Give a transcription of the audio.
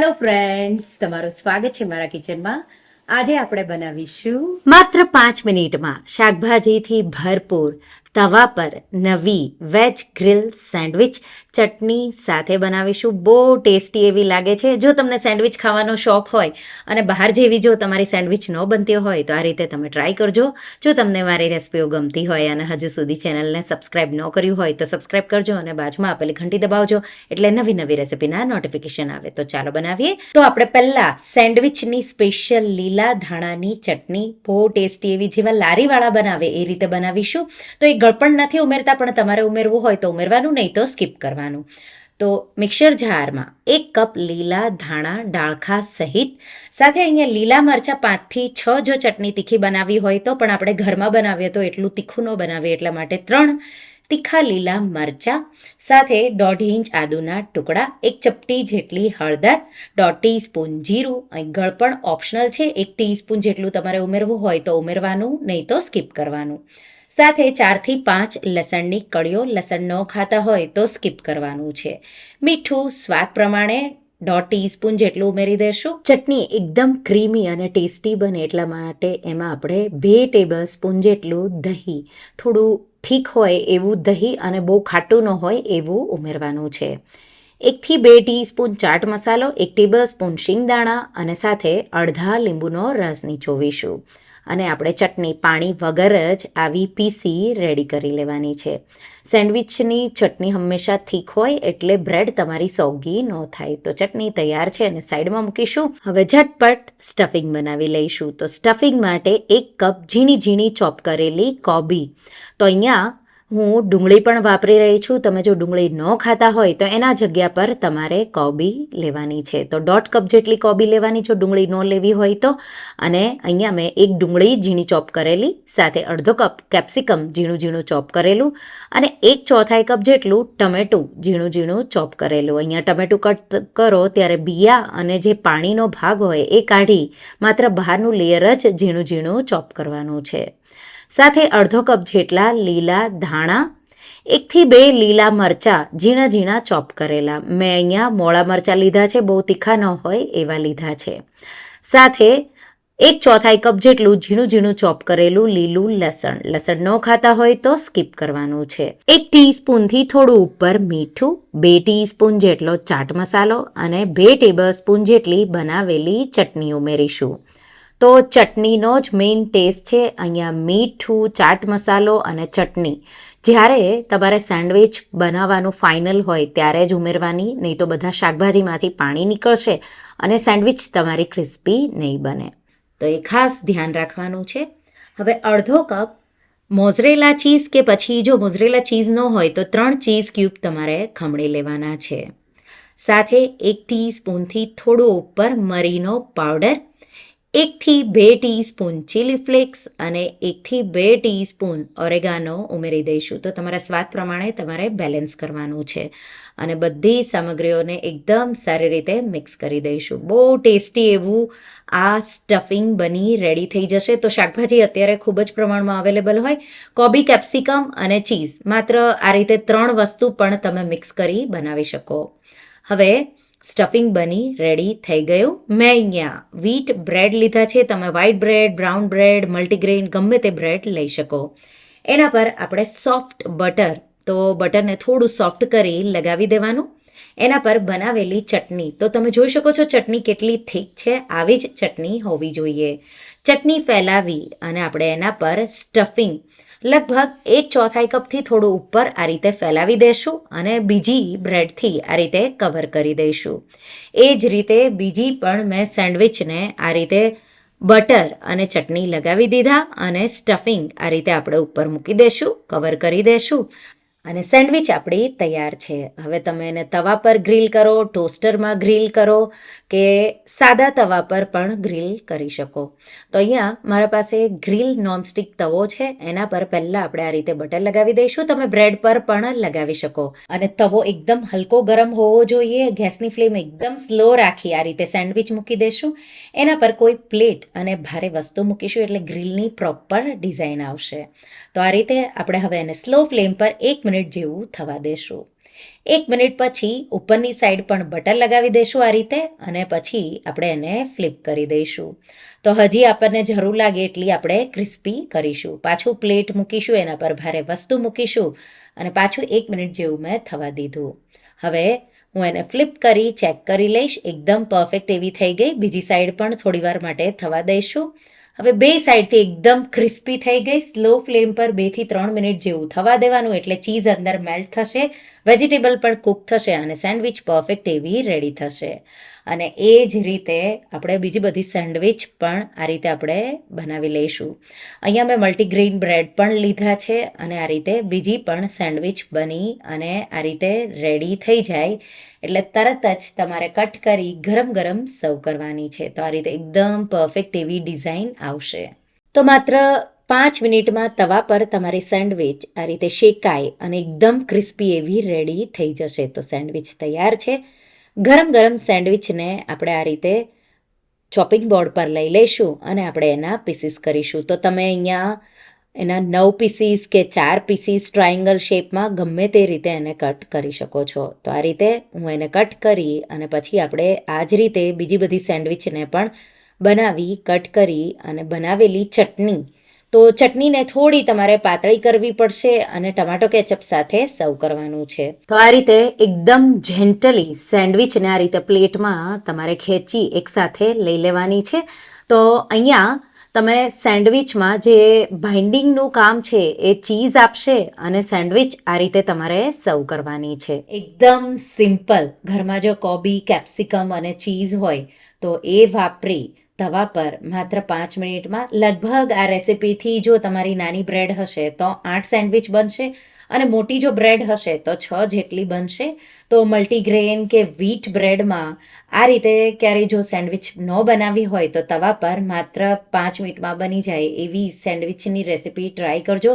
Hello friends તમારું સ્વાગત છે મારા કિચનમાં. આજે આપણે બનાવીશું માત્ર પાંચ મિનિટમાં શાકભાજીથી ભરપૂર તવા પર નવી વેજ ગ્રીલ સેન્ડવિચ ચટણી સાથે બનાવીશું. બહુ ટેસ્ટી એવી લાગે છે. જો તમને સેન્ડવિચ ખાવાનો શોખ હોય અને બહાર જેવી જો તમારી સેન્ડવિચ ન બનતી હોય તો આ રીતે તમે ટ્રાય કરજો. જો તમને મારી રેસિપીઓ ગમતી હોય અને હજુ સુધી ચેનલને સબસ્ક્રાઈબ ન કર્યું હોય તો સબસ્ક્રાઈબ કરજો અને બાજુમાં આપેલી ઘંટી દબાવજો એટલે નવી નવી રેસિપીના નોટિફિકેશન આવે. તો ચાલો બનાવીએ. તો આપણે પહેલાં સેન્ડવિચની સ્પેશિયલ લીલા ધાણાની ચટણી બહુ ટેસ્ટી એવી જેવા લારીવાળા બનાવે એ રીતે બનાવીશું. તો એ ગળપણ નથી ઉમેરતા, પણ તમારે ઉમેરવું હોય તો ઉમેરવાનું, નહીં તો સ્કીપ કરવાનું. તો મિક્સર જારમાં એક કપ લીલા ધાણા ડાળખા સહિત, સાથે અહીંયા લીલા મરચાં પાંચથી છ જો ચટણી તીખી બનાવી હોય તો, પણ આપણે ઘરમાં બનાવીએ તો એટલું તીખું ન બનાવીએ, એટલા માટે ત્રણ તીખા લીલા મરચાં, સાથે દોઢ ઇંચ આદુના ટુકડા, એક ચપટી જેટલી હળદર, દોઢ ટીસ્પૂન જીરું, અહીં ગળપણ ઓપ્શનલ છે, એક ટીસ્પૂન જેટલું તમારે ઉમેરવું હોય તો ઉમેરવાનું, નહીં તો સ્કીપ કરવાનું. સાથે ચારથી પાંચ લસણની કળીઓ લસણ ન ખાતા હોય તો સ્કીપ કરવાનું છે. મીઠું સ્વાદ પ્રમાણે દોઢ ટીસ્પૂન જેટલું ઉમેરી દેશું. ચટણી એકદમ ક્રીમી અને ટેસ્ટી બને એટલા માટે એમાં આપણે બે ટેબલ સ્પૂન જેટલું દહીં, થોડું ઠીક હોય એવું દહીં અને બહુ ખાટું ન હોય એવું ઉમેરવાનું છે. એકથી બે ટીસ્પૂન ચાટ મસાલો, એક ટેબલ સ્પૂન શિંગદાણા અને સાથે અડધા લીંબુનો રસ નીચોવીશું. અને આપણે ચટણી પાણી વગર જ આવી પીસી રેડી કરી લેવાની છે. સેન્ડવિચની ચટણી હંમેશા થીક હોય એટલે બ્રેડ તમારી સોગી ન થાય. તો ચટણી તૈયાર છે અને સાઈડમાં મૂકીશું. હવે ઝટપટ સ્ટફિંગ બનાવી લઈશું. તો સ્ટફિંગ માટે એક કપ ઝીણી ઝીણી ચોપ કરેલી કોબી. તો અહીંયા હું ડુંગળી પણ વાપરી રહી છું. તમે જો ડુંગળી ન ખાતા હોય તો એના જગ્યા પર તમારે કોબી લેવાની છે. તો દોઢ કપ જેટલી કોબી લેવાની, જો ડુંગળી ન લેવી હોય તો. અને અહીંયા મેં એક ડુંગળી ઝીણી ચોપ કરેલી, સાથે અડધો કપ કેપ્સિકમ ઝીણું ઝીણું ચોપ કરેલું અને એક ચોથાઈ કપ જેટલું ટમેટું ઝીણું ઝીણું ચોપ કરેલું. અહીંયા ટમેટું કટ કરો ત્યારે બિયા અને જે પાણીનો ભાગ હોય એ કાઢી માત્ર બહારનું લેયર જ ઝીણું ઝીણું ચોપ કરવાનું છે. સાથે અડધો કપ જેટલા લીલા ધાણા, એકથી બે લીલા મરચાં, ઝીણા ઝીણા ચોપ કરેલા. મેં અહીંયા મોળા મરચાં લીધા છે, બહુ તીખા ન હોય એવા લીધા છે. સાથે એક ચોથાઈ કપ જેટલું ઝીણું ઝીણું ચોપ કરેલું લીલું લસણ. લસણ ન ખાતા હોય તો સ્કીપ કરવાનું છે. એક ટીસ્પૂનથી થોડું ઉપર મીઠું, બે ટીસ્પૂન જેટલો ચાટ મસાલો અને બે ટેબલ સ્પૂન જેટલી બનાવેલી ચટણી ઉમેરીશું. તો ચટણીનો જ મેઇન ટેસ્ટ છે. અહીંયા મીઠું, ચાટ મસાલો અને ચટણી. જ્યારે તમારે સેન્ડવિચ બનાવવાનું ફાઇનલ હોય ત્યારે જ ઉમેરવાની, નહીં તો બધા શાકભાજીમાંથી પાણી નીકળશે અને સેન્ડવિચ તમારી ક્રિસ્પી નહીં બને. તો એ ખાસ ધ્યાન રાખવાનું છે. હવે અડધો કપ મોઝરેલા ચીઝ કે પછી જો મોઝરેલા ચીઝ ન હોય તો ત્રણ ચીઝ ક્યુબ તમારે ખમણી લેવાના છે. સાથે એક ટીસ્પૂનથી થોડું ઉપર મરીનો પાવડર એકથી બે ટીસ્પૂન ચીલી ફ્લેક્સ અને એકથી બે ટીસ્પૂન ઓરેગાનો ઉમેરી દઈશું. તો તમારા સ્વાદ પ્રમાણે તમારે બેલેન્સ કરવાનું છે. અને બધી સામગ્રીઓને એકદમ સારી રીતે મિક્સ કરી દઈશું. બહુ ટેસ્ટી એવું આ સ્ટફિંગ બની રેડી થઈ જશે. તો શાકભાજી અત્યારે ખૂબ જ પ્રમાણમાં અવેલેબલ હોય. કોબી કેપ્સિકમ અને ચીઝ માત્ર આ રીતે ત્રણ વસ્તુ પણ તમે મિક્સ કરી બનાવી શકો. હવે સ્ટફિંગ બની રેડી થઈ ગયું. મેં અહીંયા વીટ બ્રેડ લીધા છે. તમે white bread brown bread multigrain ગમે તે બ્રેડ લઈ શકો. એના પર આપણે સોફ્ટ બટર તો બટરને થોડું સોફ્ટ કરી લગાવી દેવાનું. એના પર બનાવેલી ચટણી. તો તમે જોઈ શકો છો ચટણી કેટલી થીક છે, આવી જ ચટણી હોવી જોઈએ. ચટણી ફેલાવી અને આપણે એના પર સ્ટફિંગ લગભગ એક ચોથાઈ કપથી થોડું ઉપર આ રીતે ફેલાવી દેશું અને બીજી બ્રેડથી આ રીતે કવર કરી દઈશું એ જ રીતે બીજી પણ મેં સેન્ડવિચને આ રીતે બટર અને ચટણી લગાવી દીધા અને સ્ટફિંગ આ રીતે આપણે ઉપર મૂકી દેશું, કવર કરી દેશું. અને સેન્ડવિચ આપણી તૈયાર છે. હવે તમે એને તવા પર ગ્રીલ કરો, ટોસ્ટરમાં ગ્રીલ કરો કે સાદા તવા પર પણ ગ્રીલ કરી શકો. તો અહીંયા મારા પાસે ગ્રીલ નોનસ્ટિક તવો છે. એના પર પહેલાં આપણે આ રીતે બટર લગાવી દઈશું. તમે બ્રેડ પર પણ લગાવી શકો. અને તવો એકદમ હલકો ગરમ હોવો જોઈએ. ગેસની ફ્લેમ એકદમ સ્લો રાખી આ રીતે સેન્ડવિચ મૂકી દઈશું. એના પર કોઈ પ્લેટ અને ભારે વસ્તુ મૂકીશું એટલે ગ્રીલની પ્રોપર ડિઝાઇન આવશે. તો આ રીતે આપણે હવે એને સ્લો ફ્લેમ પર એક મિનિટ જેવું થવા દેશું. એક મિનિટ પછી ઉપરની સાઈડ પણ બટર લગાવી દઈશું આ રીતે અને પછી આપણે એને ફ્લિપ કરી દઈશું. તો હજી આપણને જરૂર લાગે એટલી આપણે ક્રિસ્પી કરીશું. પાછું પ્લેટ મૂકીશું, એના પર ભારે વસ્તુ મૂકીશું અને પાછું એક મિનિટ જેવું મેં થવા દીધું. હવે હું એને ફ્લિપ કરી ચેક કરી લઈશ. એકદમ પરફેક્ટ એવી થઈ ગઈ. બીજી સાઈડ પણ થોડીવાર માટે થવા દઈશું. હવે બે સાઈડથી એકદમ ક્રિસ્પી થઈ ગઈ. સ્લો ફ્લેમ પર બેથી ત્રણ મિનિટ જેવું થવા દેવાનું એટલે ચીઝ અંદર મેલ્ટ થશે વેજીટેબલ પણ કૂક થશે અને સેન્ડવિચ પરફેક્ટ એવી રેડી થશે. અને એ જ રીતે આપણે બીજી બધી સેન્ડવિચ પણ આ રીતે આપણે બનાવી લઈશું. અહીંયા મેં મલ્ટીગ્રીન બ્રેડ પણ લીધા છે અને આ રીતે બીજી પણ સેન્ડવિચ બની અને આ રીતે રેડી થઈ જાય. એટલે તરત જ તમારે કટ કરી ગરમ ગરમ સર્વ કરવાની છે. તો આ રીતે એકદમ પરફેક્ટ એવી ડિઝાઇન આવશે. તો માત્ર પાંચ મિનિટમાં તવા પર તમારી સેન્ડવિચ આ રીતે શેકાય અને એકદમ ક્રિસ્પી એવી રેડી થઈ જશે. તો સેન્ડવિચ તૈયાર છે. ગરમ ગરમ સેન્ડવિચને આપણે આ રીતે ચોપિંગ બોર્ડ પર લઈ લઈશું અને આપણે એના પીસીસ કરીશું. તો તમે અહીંયા એના નવ પીસીસ કે ચાર પીસીસ ટ્રાયંગલ શેપમાં ગમે તે રીતે એને કટ કરી શકો છો. તો આ રીતે હું એને કટ કરી અને પછી આપણે આ જ રીતે બીજી બધી સેન્ડવિચને પણ બનાવી કટ કરી અને બનાવેલી ચટણી. તો ચટણીને થોડી તમારે પાતળી કરવી પડશે અને ટમાટો કેચઅપ સાથે સર્વ કરવાનું છે. તો આ રીતે એકદમ જેન્ટલી સેન્ડવિચને આ રીતે પ્લેટમાં તમારે ખેંચી એકસાથે લઈ લેવાની છે. તો અહીંયા તમે સેન્ડવિચમાં જે બાઇન્ડિંગનું કામ છે એ ચીઝ આપશે અને સેન્ડવિચ આ રીતે તમારે સર્વ કરવાની છે. એકદમ સિમ્પલ. ઘરમાં જો કોબી, કેપ્સિકમ અને ચીઝ હોય તો એ વાપરી તવા પર માત્ર પાંચ મિનિટમાં લગભગ આ રેસિપીથી જો તમારી નાની બ્રેડ હશે તો આઠ સેન્ડવિચ બનશે અને મોટી જો બ્રેડ હશે તો છ જેટલી બનશે. તો મલ્ટીગ્રેન કે વ્હીટ બ્રેડમાં આ રીતે ક્યારેય જો સેન્ડવિચ ન બનાવી હોય તો તવા પર માત્ર પાંચ મિનિટમાં બની જાય એવી સેન્ડવિચની રેસિપી ટ્રાય કરજો.